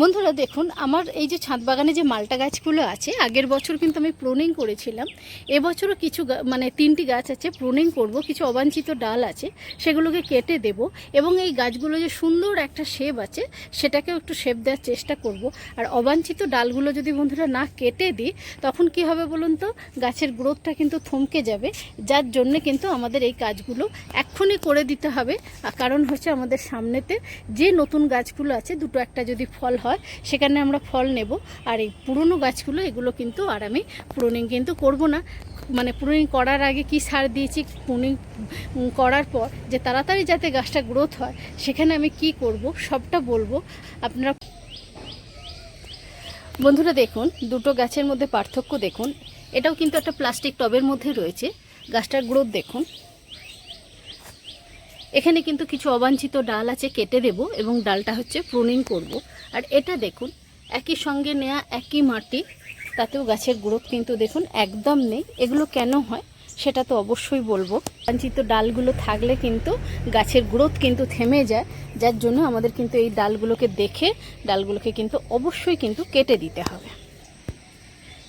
বন্ধুরা, দেখুন, আমার এই যে ছাদ বাগানে যে মালটা গাছগুলো আছে, আগের বছর কিন্তু আমি প্রুনিং করেছিলাম। এবছরও কিছু মানে তিনটি গাছ আছে, প্রুনিং করব, কিছু অবাঞ্ছিত ডাল আছে, সেগুলোকে কেটে দেব এবং এই গাছগুলো যে সুন্দর একটা শেপ আছে, সেটাকেও একটু শেপ দেওয়ার চেষ্টা করব। আর অবাঞ্ছিত ডালগুলো যদি বন্ধুরা না কেটে দিই, তখন কি হবে বলুন তো? গাছের গ্রোথটা কিন্তু থমকে যাবে। যার জন্য কিন্তু আমাদের এই কাজগুলো এক্ষুনি করে দিতে হবে। কারণ হচ্ছে আমাদের সামনেতে যে নতুন গাছগুলো আছে, দুটো একটা যদি ফল হয় সেখানে আমরা ফল নেব। আর এই পুরনো গাছগুলো, এগুলো কিন্তু আর আমি প্রুনিং কিন্তু করব না। মানে প্রুনিং করার আগে কি সার দিয়েছি, প্রুনিং করার পর যে তাড়াতাড়ি যাতে গাছটা গ্রোথ হয়, সেখানে আমি কি করব, সবটা বলব। আপনারা বন্ধুরা দেখুন, দুটো গাছের মধ্যে পার্থক্য দেখুন। এটাও কিন্তু একটা প্লাস্টিক টবের মধ্যে রয়েছে। গাছটার গ্রোথ দেখুন। এখানে কিন্তু কিছু অবাঞ্ছিত ডাল আছে, কেটে দেব এবং ডালটা হচ্ছে প্রুনিং করব। আর এটা দেখুন, একই সঙ্গে নেয়া একই মাটি, তাতেও গাছের গ্রোথ কিন্তু দেখুন একদম নেই। এগুলো কেন হয় সেটা তো অবশ্যই বলব। অবাঞ্ছিত ডালগুলো থাকলে কিন্তু গাছের গ্রোথ কিন্তু থেমে যায়। যার জন্য আমাদের কিন্তু এই ডালগুলোকে দেখে, ডালগুলোকে কিন্তু অবশ্যই কিন্তু কেটে দিতে হবে।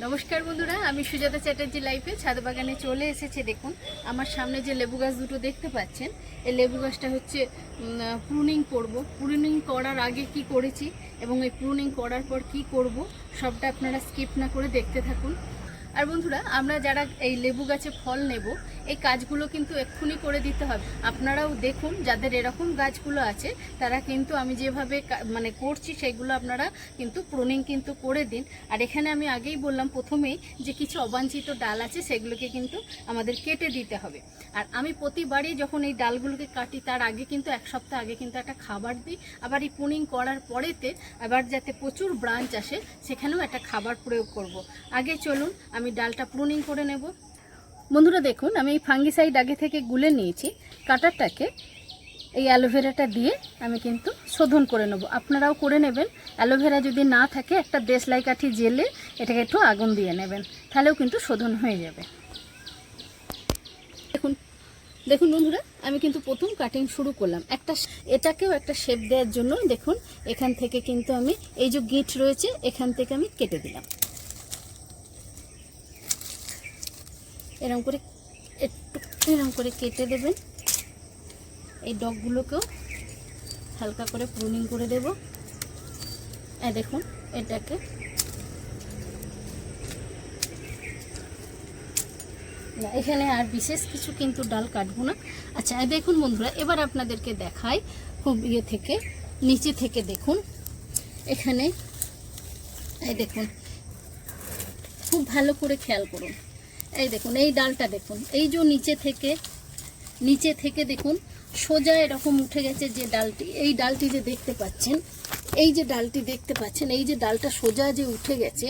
নমস্কার বন্ধুরা, আমি সুজাতা চ্যাটার্জি লাইফে ছাদ বাগানে চলে এসেছে। দেখুন, আমার সামনে যে লেবু গাছ দুটো দেখতে পাচ্ছেন, এই লেবু গাছটা হচ্ছে প্রুনিং করব। প্রুনিং করার আগে কি করেছি এবং এই প্রুনিং করার পর কি করব, সবটা আপনারা স্কিপ না করে দেখতে থাকুন। আর বন্ধুরা, আমরা যারা এই লেবু গাছে ফল নেব, এই কাজগুলো কিন্তু এক্ষুনি করে দিতে হবে। আপনারাও দেখুন, যাদের এরকম গাছগুলো আছে, তারা কিন্তু আমি যেভাবে মানে করছি সেগুলো আপনারা কিন্তু প্রুনিং কিন্তু করে দিন। আর এখানে আমি আগেই বললাম, প্রথমেই যে কিছু অবাঞ্ছিত ডাল আছে, সেগুলোকে কিন্তু আমাদের কেটে দিতে হবে। আর আমি প্রতিবারই যখন এই ডালগুলোকে কাটি, তার আগে কিন্তু, এক সপ্তাহ আগে কিন্তু একটা খাবার দিই। আবার এই প্রুনিং করার পরেতে আবার যাতে প্রচুর ব্রাঞ্চ আসে, সেখানেও একটা খাবার প্রয়োগ করব। আগে চলুন আমি ডালটা প্রুনিং করে নেব। বন্ধুরা দেখুন, আমি এই ফাঙ্গিসাইড আগে থেকে গুলে নিয়েছি। কাটারটাকে এই অ্যালোভেরাটা দিয়ে আমি কিন্তু শোধন করে নেব। আপনারাও করে নেবেন। অ্যালোভেরা যদি না থাকে, একটা দেশলাই কাঠি জেলে এটাকে একটু আগুন দিয়ে নেবেন। তাহলেও কিন্তু শোধন হয়ে যাবে। দেখুন দেখুন বন্ধুরা, আমি কিন্তু প্রথম কাটিং শুরু করলাম। একটা এটাকেও একটা শেপ দেওয়ার জন্য দেখুন, এখান থেকে কিন্তু আমি এই যে গিট রয়েছে, এখান থেকে আমি কেটে দিলাম। এরকম করে একটু এরকম করে কেটে দেবেন। এই ডগগুলোকেও হালকা করে প্রুনিং করে দেব। এই দেখুন, এটাকে এখানে আর বিশেষ কিছু কিন্তু ডাল কাটবো না। আচ্ছা দেখুন বন্ধুরা, এবার আপনাদেরকে দেখাই খুব ইয়ে থেকে, নিচে থেকে দেখুন। এখানে, এই দেখুন, খুব ভালো করে খেয়াল করুন। এই দেখুন, এই ডালটা দেখুন, এই যে নিচে থেকে নিচে থেকে দেখুন, সোজা এরকম উঠে গেছে যে ডালটি, এই ডালটি যে দেখতে পাচ্ছেন, এই যে ডালটি দেখতে পাচ্ছেন, এই যে ডালটা সোজা যে উঠে গেছে,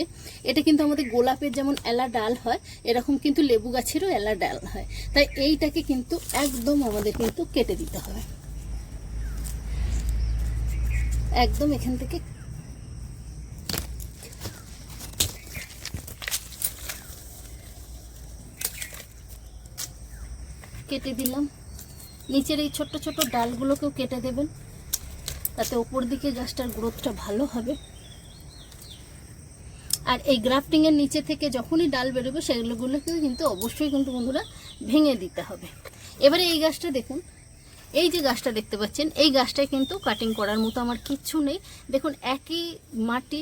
এটা কিন্তু আমাদের গোলাপের যেমন এলা ডাল হয়, এরকম কিন্তু লেবু গাছেরও এলা ডাল হয়। তাই এইটাকে কিন্তু একদম আমাদের কিন্তু কেটে দিতে হবে। একদম এখান থেকে কেটে দিলাম। নিচের এই ছোট্ট ছোট্ট ডালগুলোকেও কেটে দেবেন। তাতে ওপর দিকে গাছটার গ্রোথটা ভালো হবে। আর এই গ্রাফটিংয়ের নিচে থেকে যখনই ডাল বেরোবে সেগুলোগুলোকেও কিন্তু অবশ্যই কিন্তু বন্ধুরা ভেঙে দিতে হবে। এবারে এই গাছটা দেখুন। এই যে গাছটা দেখতে পাচ্ছেন, এই গাছটায় কিন্তু কাটিং করার মতো আমার কিচ্ছু নেই। দেখুন, একই মাটি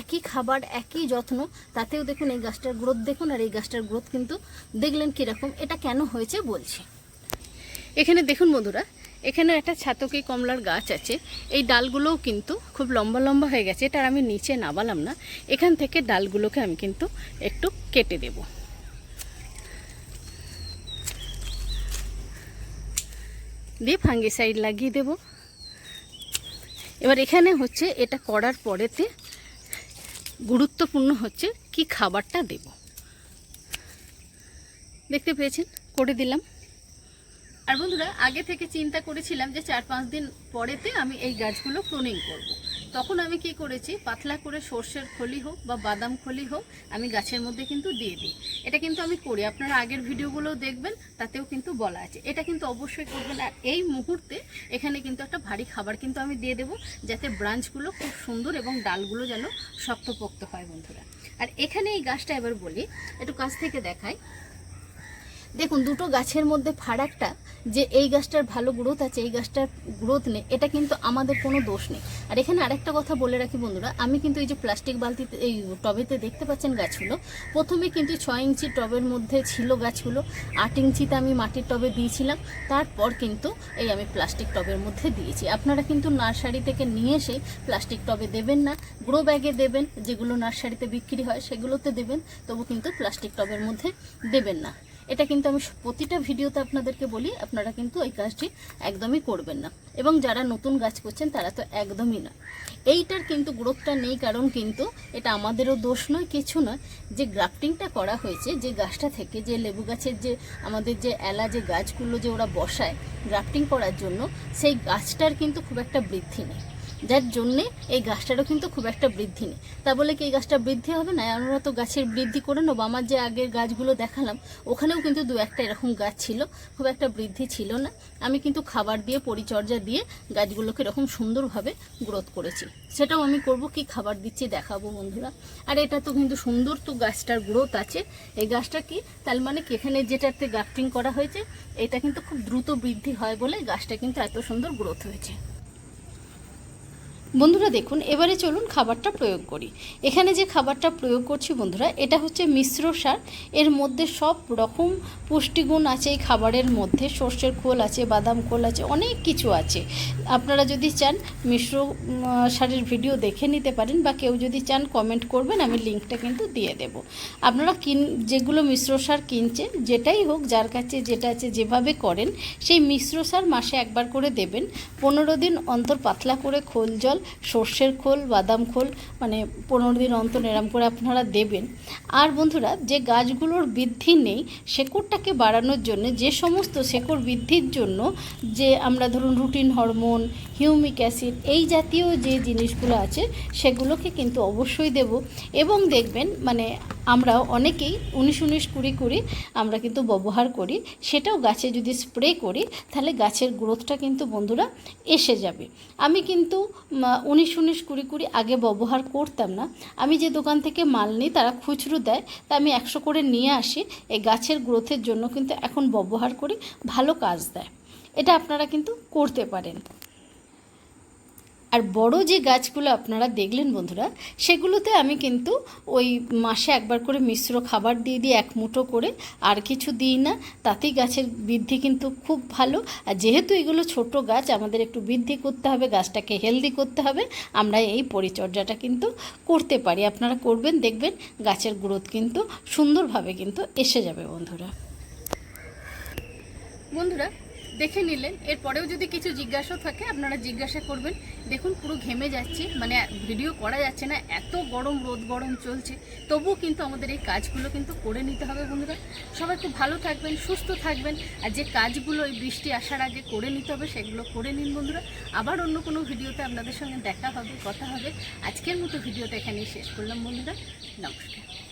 একই খাবার, একই যত্ন। তাতেও দেখুন এই গাছটার গ্রোথ দেখুন আর এই গাছটার গ্রোথ কিন্তু দেখলেন কীরকম। এটা কেন হয়েছে বলছি। এখানে দেখুন বন্ধুরা, এখানে একটা ছাতকি কমলার গাছ আছে। এই ডালগুলোও কিন্তু খুব লম্বা লম্বা হয়ে গেছে। এটা আমি নিচে নাবালাম না। এখান থেকে ডালগুলোকে আমি কিন্তু একটু কেটে দেব। দিয়ে ফাঙ্গিসাইড লাগিয়ে দেব। এবার এখানে হচ্ছে এটা করার পরেতে গুরুত্বপূর্ণ হচ্ছে কি খাবারটা দেব। দেখতে পেয়েছেন? করে দিলাম। আর বন্ধুরা, আগে থেকে চিন্তা করেছিলাম যে চার পাঁচ দিন পরেতে আমি এই গাছগুলো প্রুনিং করব। তখন আমি কি করেছি? পাতলা করে সর্ষের খলি হোক বা বাদাম খলি হোক, আমি গাছের মধ্যে কিন্তু দিয়ে দিই। এটা কিন্তু আমি করি। আপনারা আগের ভিডিওগুলো দেখবেন, তাতেও কিন্তু বলা আছে। এটা কিন্তু অবশ্যই করবেন। আর এই মুহূর্তে এখানে কিন্তু একটা ভারী খাবার কিন্তু আমি দিয়ে দেবো, যাতে ব্রাঞ্চগুলো খুব সুন্দর এবং ডালগুলো যেন শক্তপোক্ত হয় বন্ধুরা। আর এখানে এই গাছটা এবার বলি, একটু কাছ থেকে দেখাই। দেখুন, দুটো গাছের মধ্যে ফারাকটা যে এই গাছটার ভালো গ্রোথ আছে, এই গাছটার গ্রোথ নেই, এটা কিন্তু আমাদের কোনো দোষ নেই। আর এখানে আরেকটা কথা বলে রাখি বন্ধুরা, আমি কিন্তু এই যে প্লাস্টিক বালতিতে, এই টবেতে দেখতে পাচ্ছেন গাছগুলো, প্রথমে কিন্তু ছয় ইঞ্চি টবের মধ্যে ছিল গাছগুলো, আট ইঞ্চিতে আমি মাটির টবে দিয়েছিলাম, তারপর কিন্তু এই আমি প্লাস্টিক টবের মধ্যে দিয়েছি। আপনারা কিন্তু নার্সারি থেকে নিয়ে এসে প্লাস্টিক টবে দেবেন না গ্রো ব্যাগে দেবেন, যেগুলো নার্সারিতে বিক্রি হয় সেগুলোতে দেবেন, তবু কিন্তু প্লাস্টিক টবের মধ্যে দেবেন না। এটা কিন্তু আমি প্রতিটা ভিডিওতে আপনাদেরকে বলি, আপনারা কিন্তু এই কাজটি একদমই করবেন না। এবং যারা নতুন গাছ করছেন, তারা তো একদমই না। এইটার কিন্তু গ্রোথটা নেই, কারণ কিন্তু এটা আমাদেরও দোষ নয়, কিছু নয়। যে গ্রাফটিংটা করা হয়েছে, যে গাছটা থেকে যে লেবু গাছের যে আমাদের যে এলা, যে গাছগুলো যে ওরা বসায় গ্রাফটিং করার জন্য, সেই গাছটার কিন্তু খুব একটা বৃদ্ধি নেই। যার জন্যে এই গাছটারও কিন্তু খুব একটা বৃদ্ধি নেই। তা বলে কি এই গাছটা বৃদ্ধি হবে? না আমরা তো গাছের বৃদ্ধি করে নেব। আমার যে আগের গাছগুলো দেখালাম, ওখানেও কিন্তু দু একটা এরকম গাছ ছিল। খুব একটা বৃদ্ধি ছিল না। আমি কিন্তু খাবার দিয়ে, পরিচর্যা দিয়ে গাছগুলোকে এরকম সুন্দরভাবে গ্রোথ করেছি। সেটাও আমি করব। কি খাবার দিচ্ছি দেখাবো বন্ধুরা। আর এটা তো কিন্তু সুন্দর তো গাছটার গ্রোথ আছে। এই গাছটা কি? তার মানে কি এখানে যেটাতে গ্রাফটিং করা হয়েছে, এটা কিন্তু খুব দ্রুত বৃদ্ধি হয় বলে গাছটা কিন্তু এত সুন্দর গ্রোথ হয়েছে। বন্ধুরা দেখুন, এবারে চলুন খাবারটা প্রয়োগ করি। এখানে যে খাবারটা প্রয়োগ করছি বন্ধুরা, এটা হচ্ছে মিশ্র সার। এর মধ্যে সব রকম পুষ্টিগুণ আছে এই খাবারের মধ্যে। সর্ষের খোল আছে, বাদাম খোল আছে, অনেক কিছু আছে। আপনারা যদি চান মিশ্র সারের ভিডিও দেখে নিতে পারেন বা কেউ যদি চান কমেন্ট করবেন, আমি লিঙ্কটা কিন্তু দিয়ে দেব। আপনারা কিন, যেগুলো মিশ্র সার কিনছেন, যেটাই হোক, যার কাছে যেটা আছে, যেভাবে করেন, সেই মিশ্র সার মাসে একবার করে দেবেন। পনেরো দিন অন্তর পাতলা করে খোল জল সর্ষের খোল, বাদাম খোল মানে পনেরো দিন অন্তর এরম করে আপনারা দেবেন। আর বন্ধুরা, যে গাছগুলোর বৃদ্ধি নেই, শেকড়টাকে বাড়ানোর জন্য যে সমস্ত শেকড় বৃদ্ধির জন্য যে আমরা ধরুন রুটিন হরমোন, হিউমিক অ্যাসিড, এই জাতীয় যে জিনিসগুলো আছে, সেগুলোকে কিন্তু অবশ্যই দেব। এবং দেখবেন মানে আমরা অনেকেই উনিশ উনিশ কুড়ি কুড়ি আমরা কিন্তু ব্যবহার করি, সেটাও গাছে যদি স্প্রে করি, তাহলে গাছের গ্রোথটা কিন্তু বন্ধুরা এসে যাবে। আমি কিন্তু উনিশ উনিশ কুড়ি কুড়ি আগে ব্যবহার করতাম না। আমি যে দোকান থেকে মাল নিই, তারা খুচরো দেয় তা আমি একশো করে নিয়ে আসি, এই গাছের গ্রোথের জন্য কিন্তু এখন ব্যবহার করি, ভালো কাজ দেয়। এটা আপনারা কিন্তু করতে পারেন। আর বড় যে গাছগুলো আপনারা দেখলেন বন্ধুরা, সেগুলোতে আমি কিন্তু ওই মাসে একবার করে মিশ্র খাবার দিয়ে দিই এক মুঠো করে আর কিছু দিই না। তাতেই গাছের বৃদ্ধি কিন্তু খুব ভালো। আর যেহেতু এগুলো ছোট গাছ, আমাদের একটু বৃদ্ধি করতে হবে, গাছটাকে হেলদি করতে হবে, আমরা এই পরিচর্যাটা কিন্তু করতে পারি। আপনারা করবেন, দেখবেন গাছের গ্রোথ কিন্তু সুন্দরভাবে কিন্তু এসে যাবে বন্ধুরা। বন্ধুরা দেখে নিলেন। এরপরেও যদি কিছু জিজ্ঞাসা থাকে, আপনারা জিজ্ঞাসা করবেন। দেখুন, পুরো ঘেমে যাচ্ছে। মানে ভিডিও করা যাচ্ছে না। এত গরম, রোদ গরম চলছে। তবুও কিন্তু আমাদের এই কাজগুলো কিন্তু করে নিতে হবে বন্ধুরা। সবাই খুব ভালো থাকবেন, সুস্থ থাকবেন। আর যে কাজগুলো এই বৃষ্টি আসার আগে করে নিতে হবে, সেগুলো করে নিন বন্ধুরা। আবার অন্য কোনো ভিডিওতে আপনাদের সঙ্গে দেখা হবে, কথা হবে। আজকের মতো ভিডিওটা এখানেই শেষ করলাম বন্ধুরা। নমস্কার।